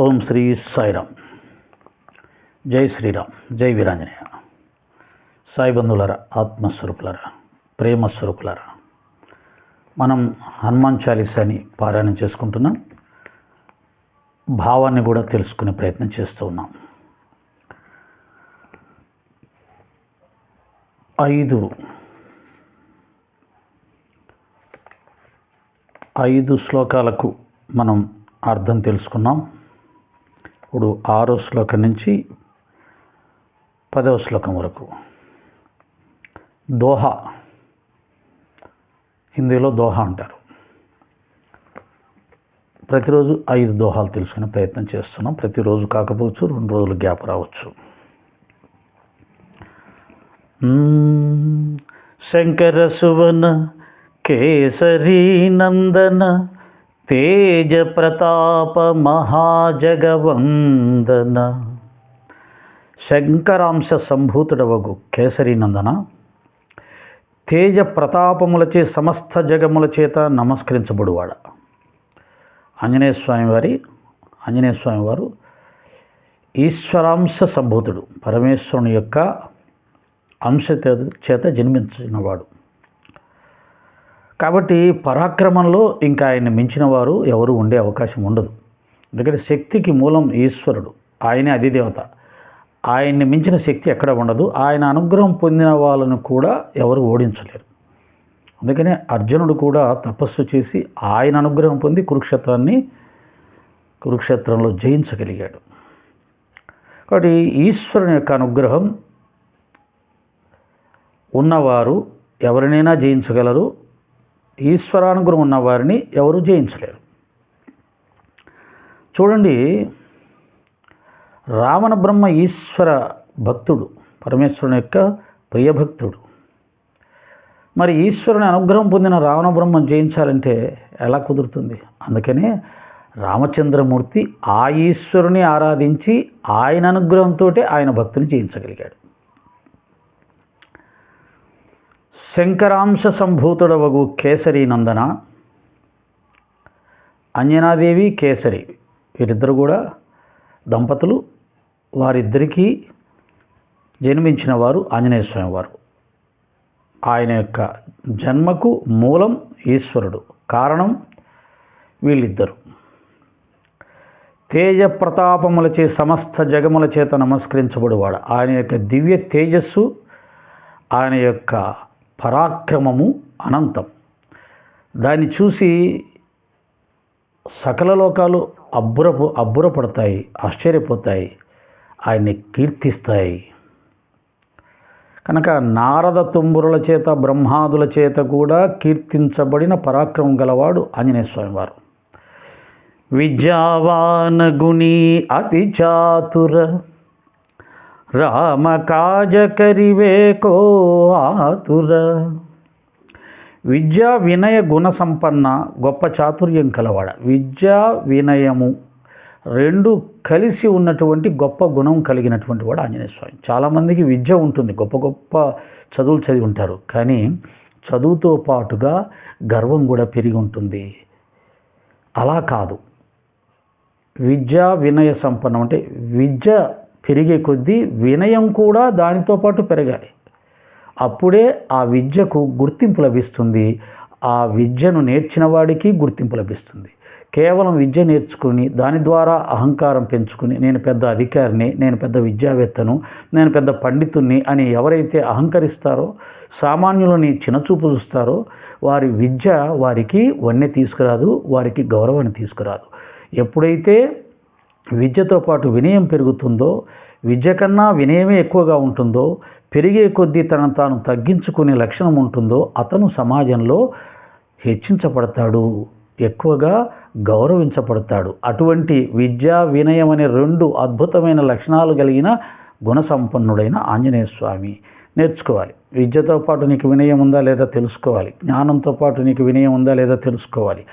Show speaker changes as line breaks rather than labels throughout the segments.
ఓం శ్రీ సాయిరామ్. జై శ్రీరామ్. జై వీరాంజనేయ. సాయి బంధువులరా ఆత్మస్వరూపులరా ప్రేమస్వరూపులరా మనం హనుమాన్ చాలీసాని పారాయణం చేసుకుంటున్నాం. భావాన్ని కూడా తెలుసుకునే ప్రయత్నం చేస్తూ ఉన్నాం. ఐదు ఐదు శ్లోకాలకు మనం అర్థం తెలుసుకున్నాం. ఇప్పుడు ఆరో శ్లోకం నుంచి పదవ శ్లోకం వరకు. దోహ. హిందీలో దోహ అంటారు. ప్రతిరోజు ఐదు దోహాలు తెలుసుకునే ప్రయత్నం చేస్తున్నాం. ప్రతిరోజు కాకపోవచ్చు రెండు రోజులు గ్యాప్ రావచ్చు. శంకర సువన కేసరీ నందన తేజ ప్రతాప మహాజగవందన. శంకరాంశ సంభూతుడవగు కేసరి నందన. తేజ ప్రతాపములచే సమస్త జగముల చేత నమస్కరించబడువాడ. ఆంజనేయ స్వామి వారి ఆంజనేయ స్వామి వారు ఈశ్వరాంశ సంభూతుడు పరమేశ్వరుని యొక్క అంశ చేత జన్మించినవాడు. కాబట్టి పరాక్రమంలో ఇంకా ఆయన్ని మించిన వారు ఎవరు ఉండే అవకాశం ఉండదు. ఎందుకంటే శక్తికి మూలం ఈశ్వరుడు. ఆయనే అధిదేవత. ఆయన్ని మించిన శక్తి ఎక్కడ ఉండదు. ఆయన అనుగ్రహం పొందిన వాళ్ళను కూడా ఎవరు ఓడించలేరు. అందుకనే అర్జునుడు కూడా తపస్సు చేసి ఆయన అనుగ్రహం పొంది కురుక్షేత్రాన్ని కురుక్షేత్రంలో జయించగలిగాడు. కాబట్టి ఈశ్వరుని యొక్క అనుగ్రహం ఉన్నవారు ఎవరినైనా జయించగలరు. ఈశ్వరానుగ్రహం ఉన్న వారిని ఎవరు జయించలేరు. చూడండి రావణ బ్రహ్మ ఈశ్వర భక్తుడు పరమేశ్వరుని యొక్క ప్రియభక్తుడు మరి ఈశ్వరుని అనుగ్రహం పొందిన రావణ బ్రహ్మం జయించాలంటే ఎలా కుదురుతుంది? అందుకనే రామచంద్రమూర్తి ఆ ఈశ్వరుని ఆరాధించి ఆయన అనుగ్రహంతో ఆయన భక్తుని జయించగలిగాడు. శంకరాంశ సంభూతుడవగు కేసరి నందన అంజనాదేవి కేసరి వీరిద్దరు కూడా దంపతులు. వారిద్దరికీ జన్మించిన వారు ఆంజనేయ స్వామి వారు. ఆయన యొక్క జన్మకు మూలం ఈశ్వరుడు. కారణం వీళ్ళిద్దరు. తేజ ప్రతాపములచే సమస్త జగముల చేత నమస్కరించబడువాడు. ఆయన యొక్క దివ్య తేజస్సు ఆయన యొక్క పరాక్రమము అనంతం. దాన్ని చూసి సకల లోకాలు అబ్బురపు అబ్బురపడతాయి ఆశ్చర్యపోతాయి ఆయన్ని కీర్తిస్తాయి. కనుక నారద తుంబురుల చేత బ్రహ్మాదుల చేత కూడా కీర్తించబడిన పరాక్రమం గలవాడు ఆంజనేయ స్వామివారు. విద్యావాన గుణి అతి చాతుర రామ కాజ కరివేకో ఆతుర. విద్యా వినయ గుణ సంపన్న గొప్ప చాతుర్యం కలవాడ. విద్యా వినయము రెండు కలిసి ఉన్నటువంటి గొప్ప గుణం కలిగినటువంటి వాడు ఆంజనేయ స్వామి. చాలామందికి విద్య ఉంటుంది గొప్ప గొప్ప చదువులు చదివి ఉంటారు. కానీ చదువుతో పాటుగా గర్వం కూడా పెరిగి ఉంటుంది. అలా కాదు. విద్యా వినయ సంపన్నం అంటే విద్య పెరిగే కొద్దీ వినయం కూడా దానితో పాటు పెరగాలి. అప్పుడే ఆ విద్యకు గుర్తింపు లభిస్తుంది. ఆ విద్యను నేర్చిన వాడికి గుర్తింపు లభిస్తుంది. కేవలం విద్య నేర్చుకుని దాని ద్వారా అహంకారం పెంచుకుని నేను పెద్ద అధికారిని నేను పెద్ద విద్యావేత్తను నేను పెద్ద పండితుణ్ణి అని ఎవరైతే అహంకరిస్తారో సామాన్యులని చిన్నచూపు చూస్తారో వారి విద్య వారికి వన్నె తీసుకురాదు వారికి గౌరవాన్ని తీసుకురాదు. ఎప్పుడైతే విద్యతో పాటు వినయం పెరుగుతుందో విద్య కన్నా వినయమే ఎక్కువగా ఉంటుందో పెరిగే కొద్దీ తనను తాను తగ్గించుకునే లక్షణం ఉంటుందో అతను సమాజంలో హెచ్చించబడతాడు ఎక్కువగా గౌరవించబడతాడు. అటువంటి విద్యా వినయం అనే రెండు అద్భుతమైన లక్షణాలు కలిగిన గుణసంపన్నుడైన ఆంజనేయ స్వామి. నేర్చుకోవాలి. విద్యతో పాటు నీకు వినయం ఉందా లేదా తెలుసుకోవాలి. జ్ఞానంతో పాటు నీకు వినయం ఉందా లేదా తెలుసుకోవాలి.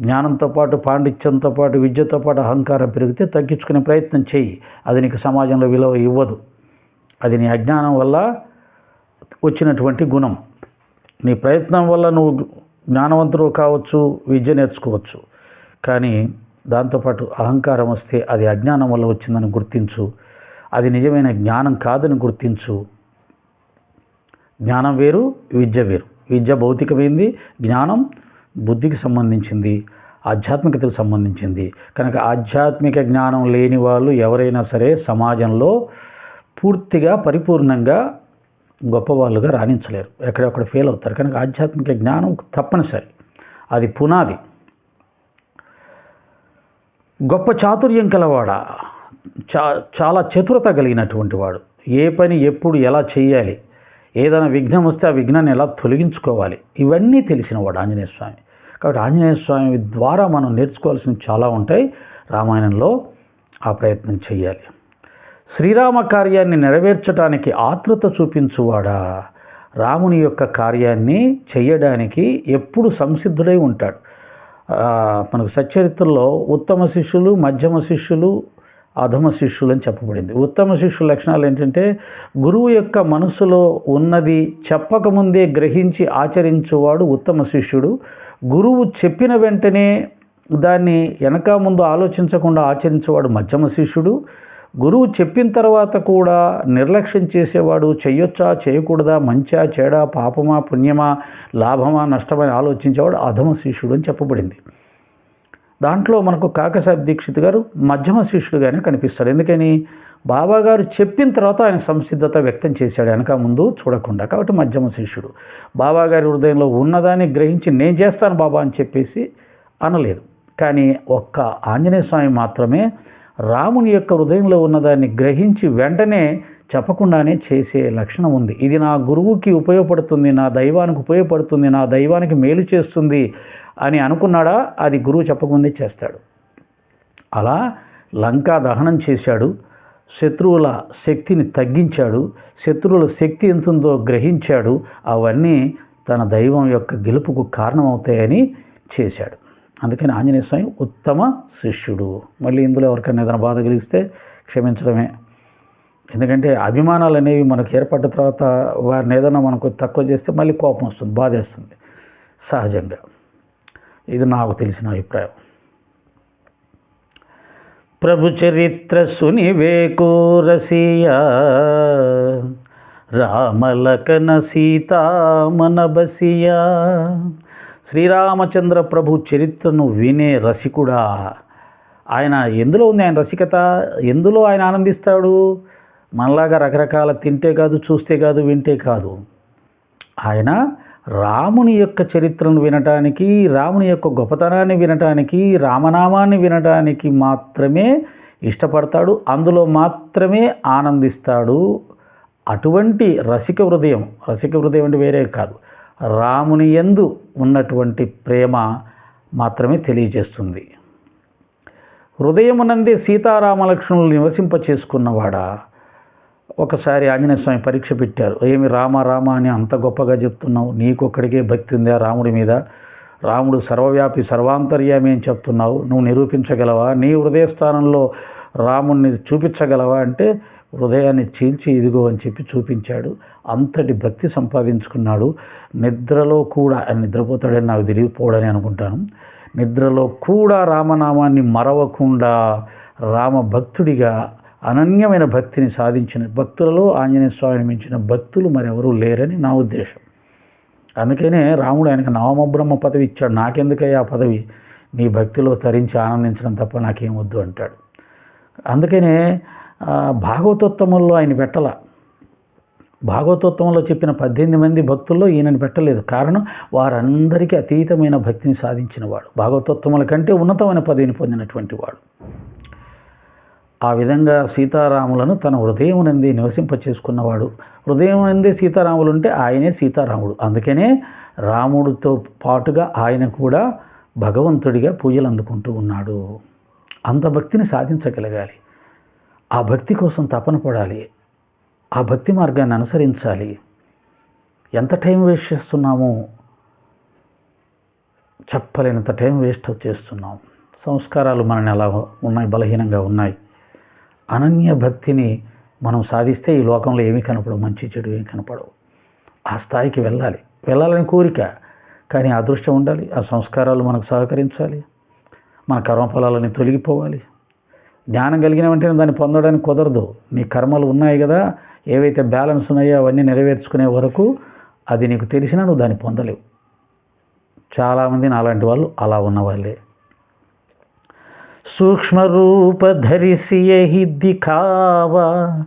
జ్ఞానంతో పాటు పాండిత్యంతో పాటు విద్యతో పాటు అహంకారం పెరిగితే తగ్గించుకునే ప్రయత్నం చేయి. అది నీకు సమాజంలో విలువ ఇవ్వదు. అది నీ అజ్ఞానం వల్ల వచ్చినటువంటి గుణం. నీ ప్రయత్నం వల్ల నువ్వు జ్ఞానవంతుడు కావచ్చు విద్య నేర్చుకోవచ్చు. కానీ దాంతోపాటు అహంకారం వస్తే అది అజ్ఞానం వల్ల వచ్చిందని గుర్తించు. అది నిజమైన జ్ఞానం కాదని గుర్తించు. జ్ఞానం వేరు విద్య వేరు. విద్య భౌతికమైంది జ్ఞానం బుద్ధికి సంబంధించింది ఆధ్యాత్మికతకు సంబంధించింది. కనుక ఆధ్యాత్మిక జ్ఞానం లేని వాళ్ళు ఎవరైనా సరే సమాజంలో పూర్తిగా పరిపూర్ణంగా గొప్పవాళ్ళుగా రాణించలేరు. ఎక్కడెక్కడ ఫెయిల్ అవుతారు. కనుక ఆధ్యాత్మిక జ్ఞానం తప్పనిసరి. అది పునాది. గొప్ప చాతుర్యం కలవాడ? చా చాలా చతురత కలిగినటువంటి వాడు. ఏ పని ఎప్పుడు ఎలా చేయాలి? ఏదైనా విఘ్నం వస్తే ఆ విఘ్నాన్ని ఎలా తొలగించుకోవాలి? ఇవన్నీ తెలిసినవాడు ఆంజనేయ స్వామి. కాబట్టి ఆంజనేయ స్వామి ద్వారా మనం నేర్చుకోవాల్సినవి చాలా ఉంటాయి. రామాయణంలో ఆ ప్రయత్నం చేయాలి శ్రీరామ కార్యాన్ని నెరవేర్చడానికి ఆతృత చూపించువాడా? రాముని యొక్క కార్యాన్ని చేయడానికి ఎప్పుడు సంసిద్ధుడై ఉంటాడు. మనకు సచ్చరిత్రలో ఉత్తమ శిష్యులు మధ్యమ శిష్యులు అధమ శిష్యులు అని చెప్పబడింది. ఉత్తమ శిష్యుల లక్షణాలు ఏంటంటే గురువు యొక్క మనసులో ఉన్నది చెప్పకముందే గ్రహించి ఆచరించువాడు ఉత్తమ శిష్యుడు. గురువు చెప్పిన వెంటనే దాన్ని వెనక ముందు ఆలోచించకుండా ఆచరించేవాడు మధ్యమ శిష్యుడు. గురువు చెప్పిన తర్వాత కూడా నిర్లక్ష్యం చేసేవాడు చేయొచ్చా చేయకూడదా మంచా చెడా పాపమా పుణ్యమా లాభమా నష్టమా అని ఆలోచించేవాడు అధమ శిష్యుడు అని చెప్పబడింది. దాంట్లో మనకు కాకసాబ్ దీక్షిత్ గారు మధ్యమ శిష్యుడుగానే కనిపిస్తాడు ఎందుకని? బాబాగారు చెప్పిన తర్వాత ఆయన సంసిద్ధత వ్యక్తం చేశాడు వెనక ముందు చూడకుండా. కాబట్టి మధ్యమ శిష్యుడు. బాబాగారి హృదయంలో ఉన్నదాన్ని గ్రహించి నేను చేస్తాను బాబా అని చెప్పేసి అనలేదు. కానీ ఒక్క ఆంజనేయ స్వామి మాత్రమే రాముని యొక్క హృదయంలో ఉన్నదాన్ని గ్రహించి వెంటనే చెప్పకుండానే చేసే లక్షణం ఉంది. ఇది నా గురువుకి ఉపయోగపడుతుంది నా దైవానికి ఉపయోగపడుతుంది నా దైవానికి మేలు చేస్తుంది అని అనుకున్నాడా? అది గురువు చెప్పకముందే చేస్తాడు. అలా లంకా దహనం చేశాడు. శత్రువుల శక్తిని తగ్గించాడు. శత్రువుల శక్తి ఎంతుందో గ్రహించాడు. అవన్నీ తన దైవం యొక్క గెలుపుకు కారణమవుతాయని చేశాడు. అందుకని ఆంజనేయ స్వామి ఉత్తమ శిష్యుడు. మళ్ళీ ఇందులో ఎవరికైనా ఏదైనా బాధ కలిగిస్తే క్షమించడమే. ఎందుకంటే అభిమానాలు అనేవి మనకు ఏర్పడ్డ తర్వాత వారిని ఏదైనా మనకు తక్కువ చేస్తే మళ్ళీ కోపం వస్తుంది బాధేస్తుంది సహజంగా. ఇది నాకు తెలిసిన అభిప్రాయం. ప్రభు చరిత్ర సునివేకో రసియా రామలకన సీతామన బసియా. శ్రీరామచంద్ర ప్రభు చరిత్రను వినే రసికుడా? ఆయన ఎందులో ఉంది ఆయన రసికత? ఎందులో ఆయన ఆనందిస్తాడు? మనలాగా రకరకాల తింటే కాదు చూస్తే కాదు వింటే కాదు. ఆయన రాముని యొక్క చరిత్రను వినటానికి రాముని యొక్క గొప్పతనాన్ని వినటానికి రామనామాన్ని వినటానికి మాత్రమే ఇష్టపడతాడు. అందులో మాత్రమే ఆనందిస్తాడు. అటువంటి రసిక హృదయం రసిక హృదయం అంటే వేరే కాదు. రాముని యందు ఉన్నటువంటి ప్రేమ మాత్రమే తెలియజేస్తుంది. హృదయమునందే సీతారామలక్ష్మణులు నివసింప చేసుకున్నవాడా ఒకసారి ఆంజనేయ స్వామి పరీక్ష పెట్టారు. ఏమి రామ రామ అని అంత గొప్పగా చెప్తున్నావు. నీకొక్కడికే భక్తి ఉందా రాముడి మీద. రాముడు సర్వవ్యాపి సర్వాంతర్యామి అని చెప్తున్నావు. నువ్వు నిరూపించగలవా? నీ హృదయ స్థానంలో రాముణ్ణి చూపించగలవా అంటే హృదయాన్ని చీల్చి ఇదిగో అని చెప్పి చూపించాడు. అంతటి భక్తి సంపాదించుకున్నాడు. నిద్రలో కూడా ఆయన నిద్రపోతాడని నాకు తెలియకపోవడని అనుకుంటాను. నిద్రలో కూడా రామనామాన్ని మరవకుండా రామ భక్తుడిగా అనన్యమైన భక్తిని సాధించిన భక్తులలో ఆంజనేయ స్వామిని మించిన భక్తులు మరెవరూ లేరని నా ఉద్దేశం. అందుకనే రాముడు ఆయనకు నవమబ్రహ్మ పదవి ఇచ్చాడు. నాకెందుకయ్యా ఆ పదవి? నీ భక్తిలో తరించి ఆనందించడం తప్ప నాకేం వద్దు అంటాడు. అందుకనే ఆ, భాగవతోత్తమంలో ఆయన పెట్టల. భాగవతోత్తమంలో చెప్పిన పద్దెనిమిది మంది భక్తుల్లో ఈయనని పెట్టలేదు. కారణం వారందరికీ అతీతమైన భక్తిని సాధించిన వాడు. భాగవతోత్తముల కంటే ఉన్నతమైన పదవిని పొందినటువంటి వాడు. ఆ విధంగా సీతారాములను తన హృదయం నంది నివసింప చేసుకున్నవాడు హృదయం నుండి సీతారాములు ఉంటే ఆయనే సీతారాముడు. అందుకనే రాముడితో పాటుగా ఆయన కూడా భగవంతుడిగా పూజలు అందుకుంటూ ఉన్నాడు. అంత భక్తిని సాధించగలగాలి. ఆ భక్తి కోసం తపన పడాలి. ఆ భక్తి మార్గాన్ని అనుసరించాలి. ఎంత టైం వేస్ట్ చేస్తున్నామో చెప్పలేనంత టైం వేస్ట్ చేస్తున్నాం. సంస్కారాలు మనని ఎలా ఉన్నాయి బలహీనంగా ఉన్నాయి. అనన్య భక్తిని మనం సాధిస్తే ఈ లోకంలో ఏమీ కనపడవు మంచి చెడు ఏమీ కనపడవు. ఆ స్థాయికి వెళ్ళాలి. వెళ్ళాలని కోరిక కానీ అదృష్టం ఉండాలి ఆ సంస్కారాలు మనకు సహకరించాలి మన కర్మఫలాలని తొలగిపోవాలి. జ్ఞానం కలిగిన వెంటనే దాన్ని పొందడానికి కుదరదు. నీ కర్మలు ఉన్నాయి కదా ఏవైతే బ్యాలెన్స్ ఉన్నాయో అవన్నీ నెరవేర్చుకునే వరకు అది నీకు తెలిసినా నువ్వు దాన్ని పొందలేవు. చాలామంది నాలాంటి వాళ్ళు అలా ఉన్నవాళ్ళే. సూక్ష్మరూపధరిసియహి దిఖావా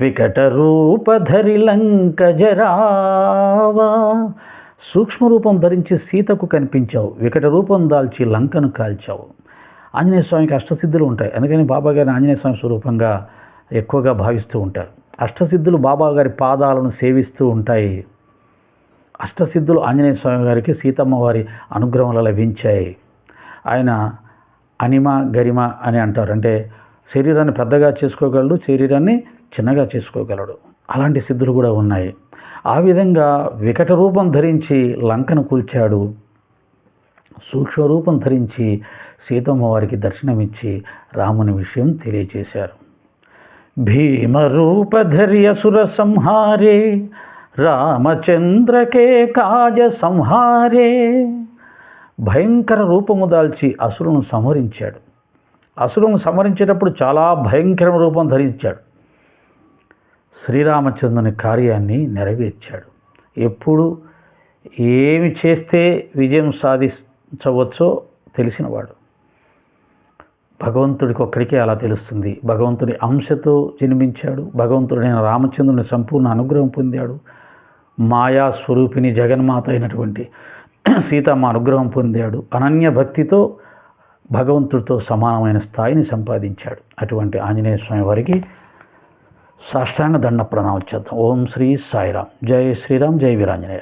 వికట రూపధరి లంక జరావా సూక్ష్మరూపం ధరించి సీతకు కనిపించావు వికట రూపం దాల్చి లంకను కాల్చావు. ఆంజనేయ స్వామికి అష్టసిద్ధులు ఉంటాయి. అందుకని బాబాగారిని ఆంజనేయ స్వామి స్వరూపంగా ఎక్కువగా భావిస్తూ ఉంటారు. అష్టసిద్ధులు బాబాగారి పాదాలను సేవిస్తూ ఉంటాయి. అష్టసిద్ధులు ఆంజనేయ స్వామి గారికి సీతమ్మ వారి అనుగ్రహంలో లభించాయి. ఆయన అనిమ గరిమ అని అంటారు. అంటే శరీరాన్ని పెద్దగా చేసుకోగలడు శరీరాన్ని చిన్నగా చేసుకోగలడు. అలాంటి సిద్ధులు కూడా ఉన్నాయి. ఆ విధంగా వికట రూపం ధరించి లంకను కూల్చాడు. సూక్ష్మ రూపం ధరించి సీతమ్మ వారికి దర్శనమిచ్చి రాముని విషయం తెలియచేశారు. భీమరూపధర్యసుర సంహారే రామచంద్రకే కాజ సంహారే. భయంకర రూపము దాల్చి అసురును సంహరించాడు. అసురును సంహరించేటప్పుడు చాలా భయంకర రూపం ధరించాడు. శ్రీరామచంద్రుని కార్యాన్ని నెరవేర్చాడు. ఎప్పుడు ఏమి చేస్తే విజయం సాధించవచ్చో తెలిసినవాడు. భగవంతుడికి ఒక్కడికే అలా తెలుస్తుంది. భగవంతుడి అంశతో జన్మించాడు. భగవంతుడైన రామచంద్రుని సంపూర్ణ అనుగ్రహం పొందాడు. మాయా స్వరూపిణి జగన్మాత అయినటువంటి సీతమ్మ అనుగ్రహం పొందాడు. అనన్య భక్తితో భగవంతుడితో సమానమైన స్థాయిని సంపాదించాడు. అటువంటి ఆంజనేయ స్వామి వారికి సాష్టాంగ దండ ప్రణామం చేద్దాం. ఓం శ్రీ సాయిరామ్. జై శ్రీరామ్. జై వీరాంజనేయ.